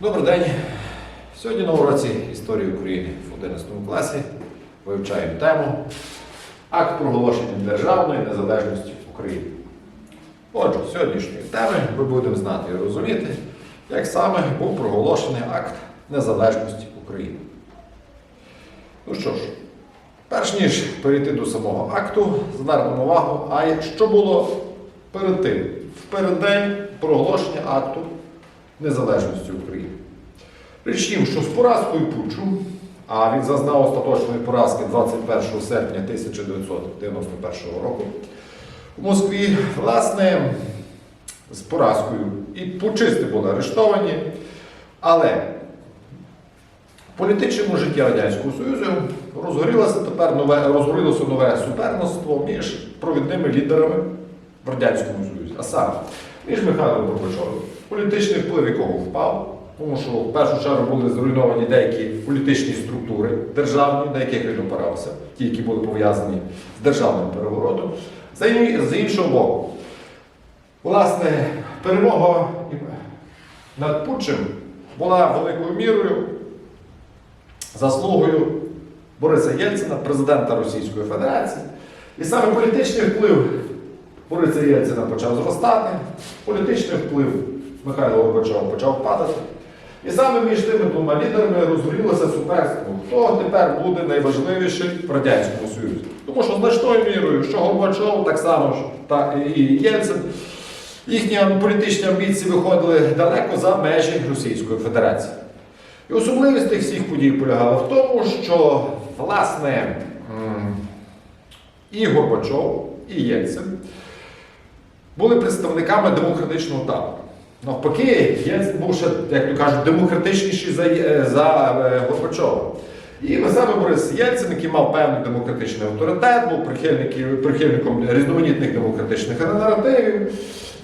Добрий день. Сьогодні на уроці історії України в 11 класі вивчаємо тему Акт проголошення державної незалежності України. Отже, сьогоднішньої теми ми будемо знати і розуміти, як саме був проголошений акт незалежності України. Ну що ж, перш ніж перейти до самого акту, звернемо увагу, а що було перед тим, в переддень проголошення акту незалежності України. Річ що з поразкою Пучу, а він зазнав остаточної поразки 21 серпня 1991 року, в Москві, власне, з поразкою і пучисти були арештовані, але в політичному житті Радянського Союзу розгорілося тепер нове, розгорілося нове суперництво між провідними лідерами в Радянському Союзі, а саме між Михайлом Горбачовим, політичний вплив якого впав, тому що в першу чергу були зруйновані деякі політичні структури державні, на яких він опирався, ті, які були пов'язані з державним переворотом. З іншого боку, власне, перемога над Путчем була великою мірою заслугою Бориса Єльцина, президента Російської Федерації. І саме політичний вплив Бориса Єльцина почав зростати, політичний вплив Михайла Горбачова почав падати. І саме між тими двома лідерами розгорілося суперство, хто тепер буде найважливіший в Радянському Союзі. Тому що значною мірою, що Горбачов, так само так і Єльцин, їхні політичні амбіції виходили далеко за межі Російської Федерації. І особливість тих всіх подій полягала в тому, що власне і Горбачов, і Єльцин були представниками демократичного табору. Навпаки, Єльцин був ще, як то кажуть, демократичніший за, за е, Горбачова. І саме Борис Єльцин, який мав певний демократичний авторитет, був прихильником різноманітних демократичних наративів.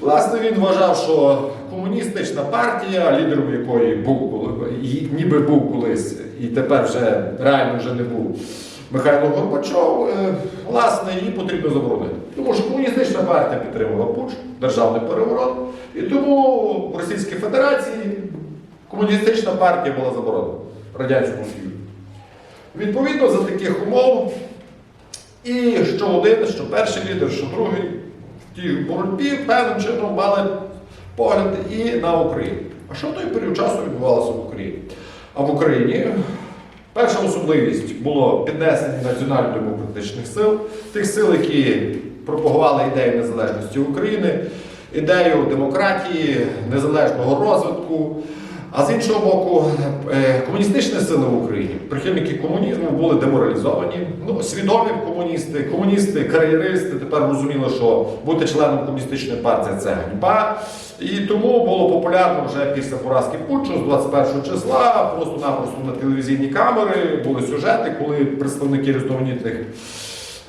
Власне, він вважав, що комуністична партія, лідером якої був ніби був колись, і тепер вже реально вже не був Михайло Горбачов, е, власне, її потрібно заборонити. Тому що комуністична партія підтримувала Пуч, державний переворот, і тому в Російській Федерації комуністична партія була заборонена Радянському Союзі. Відповідно, за таких умов, і що один, що перший лідер, що другий, в тій боротьбі певним чином мали погляд і на Україну. А що в той період часу відбувалося в Україні? А в Україні перша особливість було піднесення національно-демократичних сил, тих сил, які пропагували ідею незалежності України, ідею демократії, незалежного розвитку. А з іншого боку, е, комуністичні сили в Україні, прихильники комунізму були деморалізовані. Ну, свідомі комуністи, комуністи, кар'єристи тепер розуміли, що бути членом комуністичної партії це ганьба. І тому було популярно вже після поразки Путчу з 21 числа, просто-напросто на телевізійні камери були сюжети, коли представники різноманітних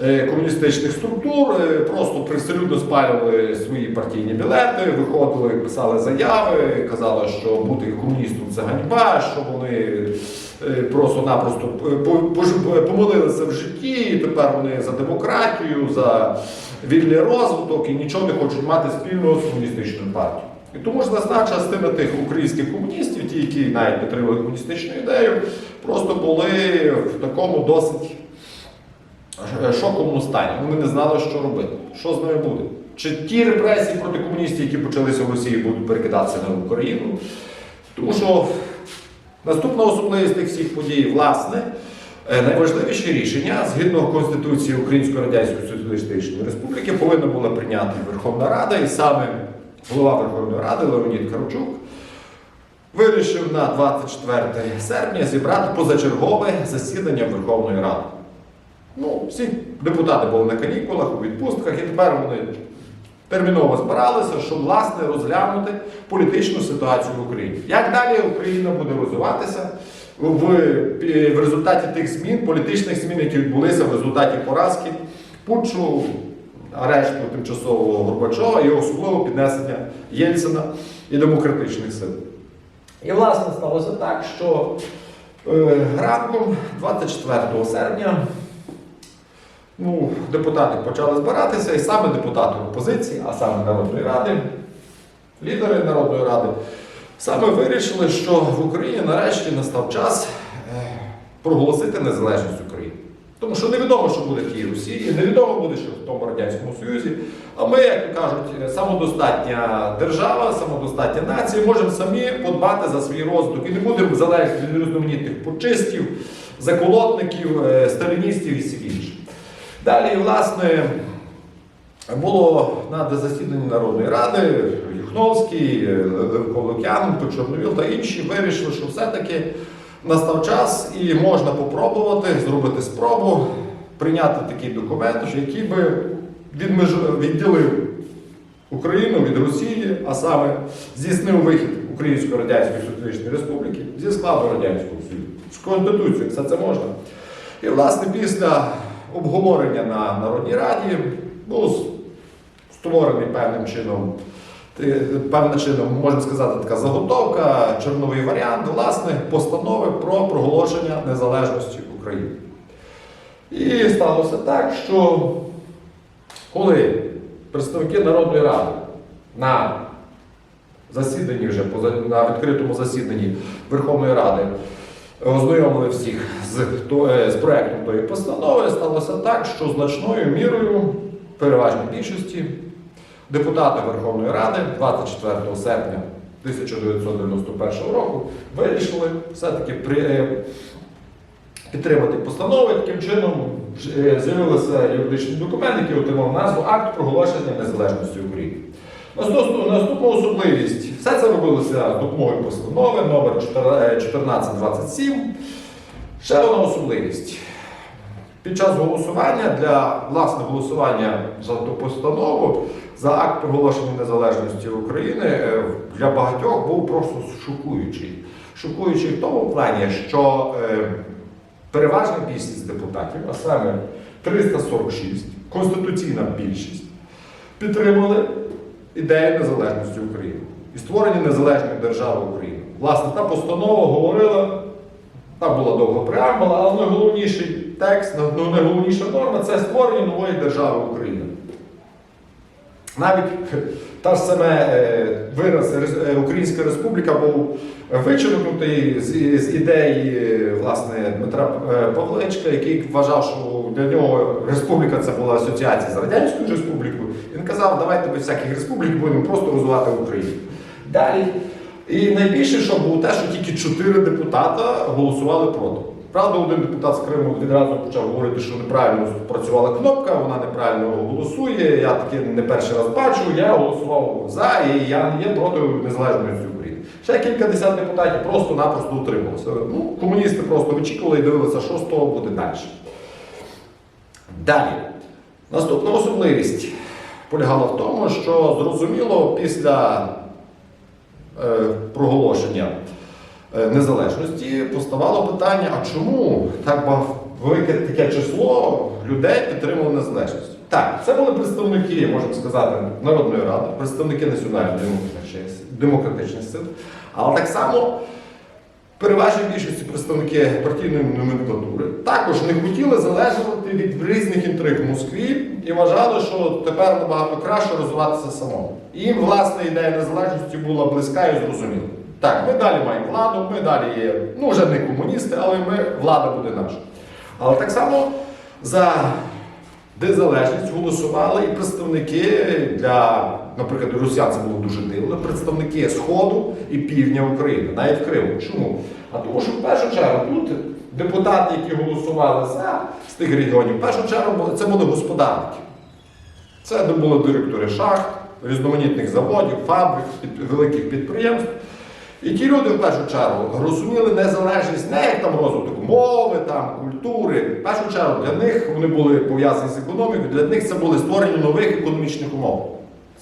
е, комуністичних структур е, просто привселюдно спалювали свої партійні білети, виходили, писали заяви, казали, що бути комуністом це ганьба, що вони просто-напросто по- пож- помилилися в житті, і тепер вони за демократію, за вільний розвиток і нічого не хочуть мати спільного з комуністичною партією. І тому ж значна частина тих українських комуністів, ті, які навіть підтримували комуністичну ідею, просто були в такому досить е, шоковому стані. Вони не знали, що робити, що з ними буде. Чи ті репресії проти комуністів, які почалися в Росії, будуть перекидатися на Україну? Тому що наступна особливість тих всіх подій, власне, е, найважливіші рішення згідно Конституції Української Радянської Соціалістичної Республіки повинна була прийняти Верховна Рада, і саме голова Верховної Ради Леонід Карчук вирішив на 24 серпня зібрати позачергове засідання Верховної Ради. Ну, всі депутати були на канікулах, у відпустках, і тепер вони терміново збиралися, щоб власне розглянути політичну ситуацію в Україні. Як далі Україна буде розвиватися в, в результаті тих змін, політичних змін, які відбулися в результаті поразки Путчу, арешту тимчасового Горбачова і особливо піднесення Єльцина і демократичних сил. І власне сталося так, що е, ранком 24 серпня ну, депутати почали збиратися, і саме депутати опозиції, а саме Народної Ради, лідери Народної Ради, Саме вирішили, що в Україні нарешті настав час е, проголосити незалежність України. Тому що невідомо, що буде в тій Росії, невідомо буде, що в тому Радянському Союзі. А ми, як кажуть, е, самодостатня держава, самодостатня нація, можемо самі подбати за свій розвиток і не будемо залежати від різноманітних почистів, заколотників, е, сталіністів і всіх інших. Далі, власне, було на засіданні Народної ради Юхновський, Левко Лук'яненко, Чорновіл та інші вирішили, що все-таки настав час і можна попробувати зробити спробу прийняти такий документ, який би відділив Україну від Росії, а саме здійснив вихід Української Радянської Соціалістичної Республіки зі складу Радянського Союзу. З Конституцією все це можна. І, власне, після обговорення на Народній Раді був створений певним чином, певним чином, можна сказати, така заготовка, чорновий варіант, власне, постанови про проголошення незалежності України. І сталося так, що коли представники Народної Ради на засіданні вже на відкритому засіданні Верховної Ради ознайомили всіх з, е, з проектом тої постанови, сталося так, що значною мірою, переважній більшості, депутати Верховної Ради 24 серпня 1991 року вирішили все-таки при, е, підтримати постанови. Таким чином е, з'явився юридичний документ, який отримав назву Акт проголошення незалежності України. Наступну, особливість. Все це робилося допомогою постанови номер 1427. Ще одна особливість. Під час голосування для власне голосування за ту постанову за акт проголошення незалежності України е, для багатьох був просто шокуючий. Шокуючий в тому плані, що е, переважна більшість депутатів, а саме 346, конституційна більшість, підтримали ідею незалежності України і створення незалежної держави України. Власне, та постанова говорила, там була довга преамбула, але найголовніший текст, ну, найголовніша норма це створення нової держави України. Навіть та ж саме е, вираз е, Українська Республіка був вичерпнутий з, з ідеї е, власне Дмитра е, Павличка, який вважав, що для нього республіка це була асоціація з Радянською Республікою. Він казав, давайте без всяких республік будемо просто розвивати Україну. Далі. І найбільше, що було те, що тільки чотири депутата голосували проти. Правда, один депутат з Криму відразу почав говорити, що неправильно працювала кнопка, вона неправильно голосує. Я таке не перший раз бачу. Я голосував за і я не є проти незалежності України. Ще кілька десят депутатів просто-напросто утрималося. Ну, комуністи просто вичікували і дивилися, що з того буде далі. Далі. Наступна особливість полягала в тому, що зрозуміло після е, проголошення е, незалежності поставало питання, а чому так велике таке число людей підтримало незалежність? Так, це були представники, можна сказати, Народної Ради, представники національної демократичних сил, але так само переважній більшості представники партійної номенклатури також не хотіли залежати від різних інтриг в Москві і вважали, що тепер набагато краще розвиватися самому. Їм власне ідея незалежності була близька і зрозуміла. Так, ми далі маємо владу, ми далі є, ну вже не комуністи, але ми, влада буде наша. Але так само за незалежність голосували і представники для, наприклад, росіян це було дуже дивно, представники Сходу і Півдня України, навіть Криму. Чому? А тому що в першу чергу тут депутати, які голосували за з тих регіонів, в першу чергу це були господарники. Це були директори шахт, різноманітних заводів, фабрик, великих підприємств. І ті люди в першу чергу розуміли незалежність не як там розвиток мови, там, культури. В першу чергу для них вони були пов'язані з економікою, для них це були створення нових економічних умов.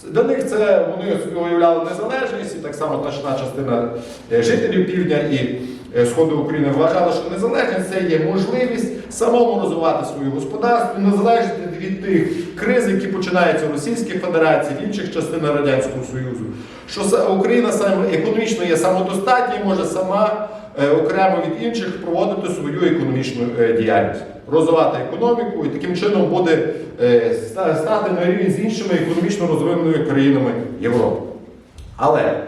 Для них це вони уявляли незалежність, і так само значна частина е, жителів півдня і сходу України вважала, що незалежність це є можливість самому розвивати своє господарство, не залежати від тих криз, які починаються в Російській Федерації, в інших частинах Радянського Союзу. Що Україна саме економічно є самодостатня і може сама е, окремо від інших проводити свою економічну е, діяльність, розвивати економіку і таким чином буде е, стати на рівні з іншими економічно розвиненими країнами Європи. Але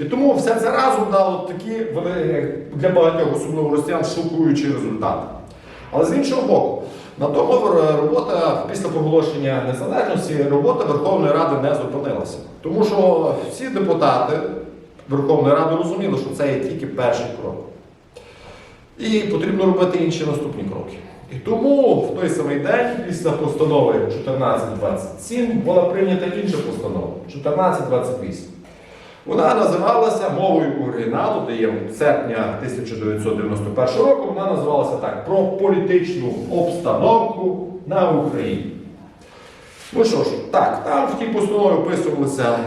І тому все це разом дало такі для багатьох, особливо росіян, шокуючі результати. Але з іншого боку, на тому робота після проголошення незалежності робота Верховної Ради не зупинилася. Тому що всі депутати Верховної Ради розуміли, що це є тільки перший крок. І потрібно робити інші наступні кроки. І тому в той самий день, після постанови 1427, була прийнята інша постанова 1428. Вона називалася мовою оригіналу, де є серпня 1991 року. Вона називалася так про політичну обстановку на Україні. Ну що ж, так, там в тій постанові описувалися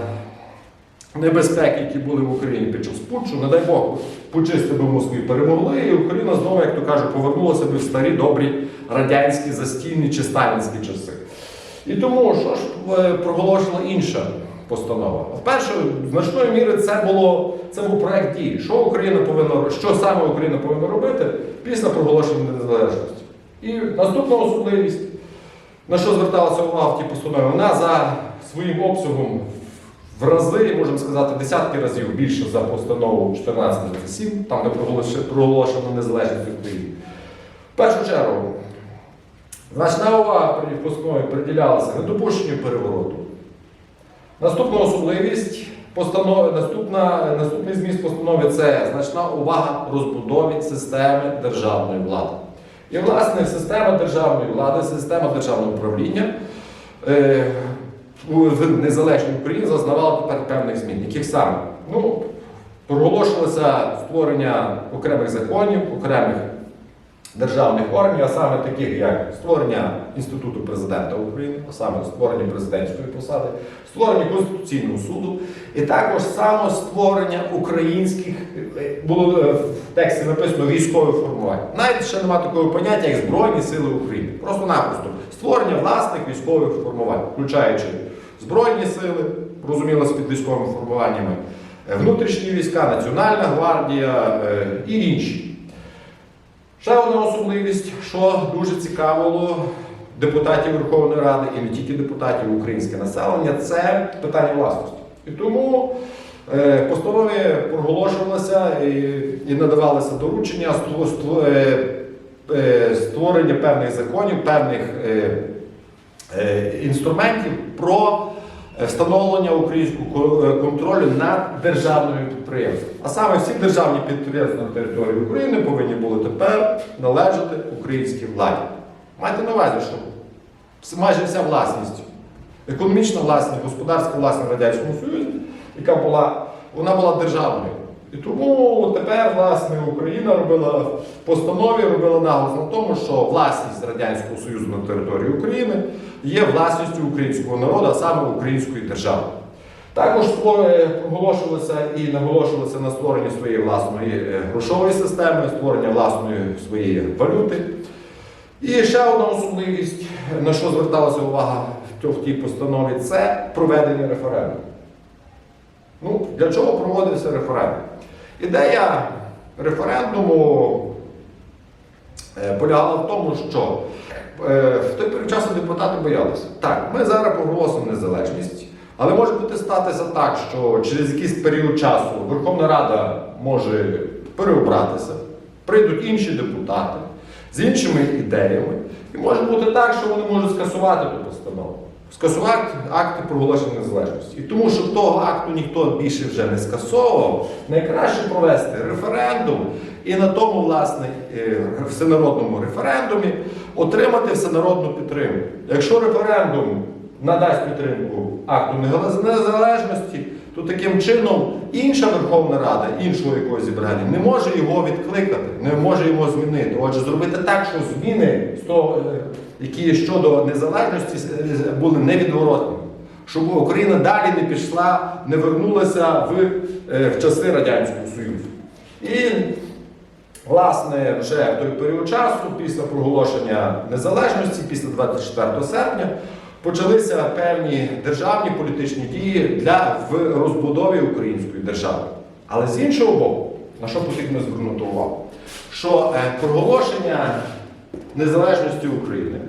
небезпеки, які були в Україні під час путчу. Не дай Бог, пучисти би Москві перемогли, і Україна знову, як то кажуть, повернулася би в старі добрі радянські застійні чи сталінські часи. І тому що ж е, проголошена інша постанова? Вперше, значною мірою, це було це був проект дії. Що Україна повинна що саме Україна повинна робити після проголошення незалежності? І наступна особливість, на що зверталася увага в тій постанові, вона за своїм обсягом в рази, можемо сказати, десятки разів більше за постанову 1427, там де проголошено незалежність України. В першу чергу, значна увага при постанові приділялася недопущенню перевороту. Наступна особливість постанови, наступна, наступний зміст постанови це значна увага розбудові системи державної влади. І, власне, система державної влади, система державного управління е, в незалежній Україні зазнавала тепер певних змін. Яких саме? Ну, проголошувалося створення окремих законів, окремих державних органів, а саме таких як створення Інституту президента України, а саме створення президентської посади, створення Конституційного суду, і також саме створення українських, е, було е, в тексті написано військових формувань. Навіть ще немає такого поняття, як Збройні Сили України. Просто-напросто створення власних військових формувань, включаючи Збройні сили, розуміло, під військовими формуваннями, е, внутрішні війська, Національна гвардія і інші. Ще одна особливість, що дуже цікавило депутатів Верховної Ради і не тільки депутатів українське населення, це питання власності. І тому е, постанови проголошувалося і, надавалося доручення е, е, створення певних законів, певних інструментів про встановлення українського е, контролю над державними підприємствами. А саме всі державні підприємства на території України повинні були тепер належати українській владі. Майте на увазі, що майже вся власність, економічна власність, господарська власність в Радянському Союзі, яка була, вона була державною. І тому тепер, власне, Україна робила постанові, робила наголос на тому, що власність Радянського Союзу на території України є власністю українського народу, а саме української держави. Також проголошувалося і наголошувалося на створенні своєї власної е, грошової системи, створення власної своєї валюти. І ще одна особливість, на що зверталася увага в тій постанові, це проведення референдуму. Ну, для чого проводився референдум? Ідея референдуму е, полягала в тому, що е, в той період часу депутати боялися. Так, ми зараз проголосимо незалежність, але може бути статися так, що через якийсь період часу Верховна Рада може переобратися, прийдуть інші депутати з іншими ідеями, і може бути так, що вони можуть скасувати ту постанову. Скасувати акти проголошення незалежності. І тому, щоб того акту ніхто більше вже не скасовував, найкраще провести референдум і на тому, власне, е, всенародному референдумі отримати всенародну підтримку. Якщо референдум надасть підтримку акту незалежності, то таким чином інша Верховна Рада, іншого якогось зібрання, не може його відкликати, не може його змінити. Отже, зробити так, що зміни з того, е, які щодо незалежності е, були невідворотними. Щоб Україна далі не пішла, не вернулася в, е, в часи Радянського Союзу. І Власне, вже в той період часу, після проголошення незалежності, після 24 серпня, почалися певні державні політичні дії для в розбудові української держави. Але з іншого боку, на що потрібно звернути увагу? Що е, проголошення незалежності України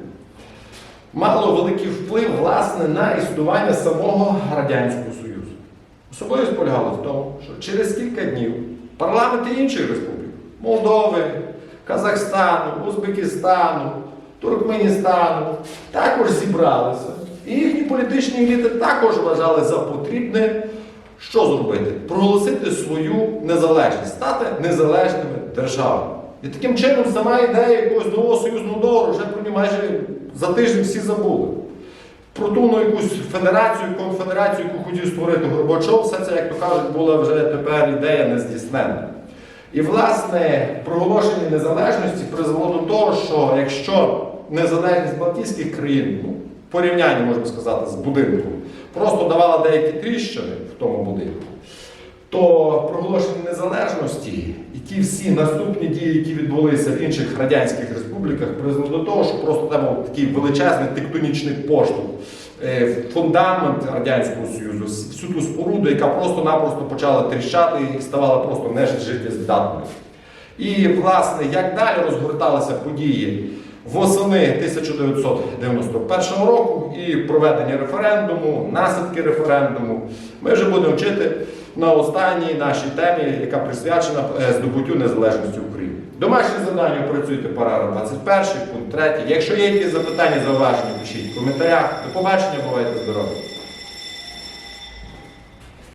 мало великий вплив власне на існування самого Радянського Союзу. Особливість полягала в тому, що через кілька днів парламенти інших республік Молдови, Казахстану, Узбекистану, Туркменістану також зібралися. І їхні політичні еліти також вважали за потрібне, що зробити? Проголосити свою незалежність, стати незалежними державами. І таким чином сама ідея якогось нового союзного договору вже про нього майже за тиждень всі забули. Про ту якусь федерацію, конфедерацію, яку хотів створити Горбачов, все це, як то кажуть, була вже тепер ідея нездійсненна. І, власне, проголошення незалежності призвело до того, що якщо незалежність Балтійських країн, ну, в порівнянні, можна сказати, з будинком, просто давала деякі тріщини в тому будинку, то проголошення незалежності і ті всі наступні дії, які відбулися в інших радянських республіках, призвели до того, що просто там був такий величезний тектонічний поштовх, е, фундамент Радянського Союзу, всю ту споруду, яка просто-напросто почала тріщати і ставала просто нежиттєздатною. І, власне, як далі розгорталися події восени 1991 року і проведення референдуму, наслідки референдуму, ми вже будемо вчити на останній нашій темі, яка присвячена е, здобуттю незалежності України. Домашнє завдання опрацюйте параграф 21, пункт 3. Якщо є якісь запитання, зауваження, пишіть в коментарях. До побачення, бувайте здорові!